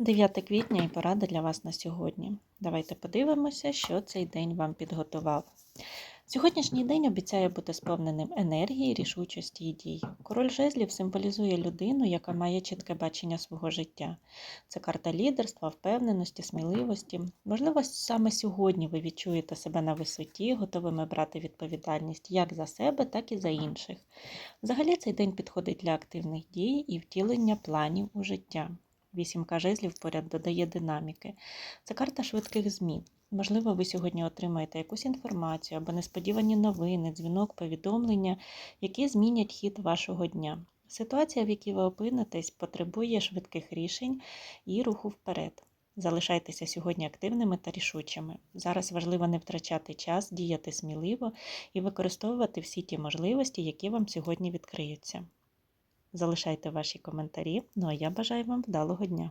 9 квітня і порада для вас на сьогодні. Давайте подивимося, що цей день вам підготував. Сьогоднішній день обіцяє бути сповненим енергії, рішучості і дій. Король жезлів символізує людину, яка має чітке бачення свого життя. Це карта лідерства, впевненості, сміливості. Можливо, саме сьогодні ви відчуєте себе на висоті, готовими брати відповідальність як за себе, так і за інших. Взагалі цей день підходить для активних дій і втілення планів у життя. Вісімка жезлів поряд додає динаміки. Це карта швидких змін. Можливо, ви сьогодні отримаєте якусь інформацію або несподівані новини, дзвінок, повідомлення, які змінять хід вашого дня. Ситуація, в якій ви опинитесь, потребує швидких рішень і руху вперед. Залишайтеся сьогодні активними та рішучими. Зараз важливо не втрачати час, діяти сміливо і використовувати всі ті можливості, які вам сьогодні відкриються. Залишайте ваші коментарі. Ну а я бажаю вам вдалого дня.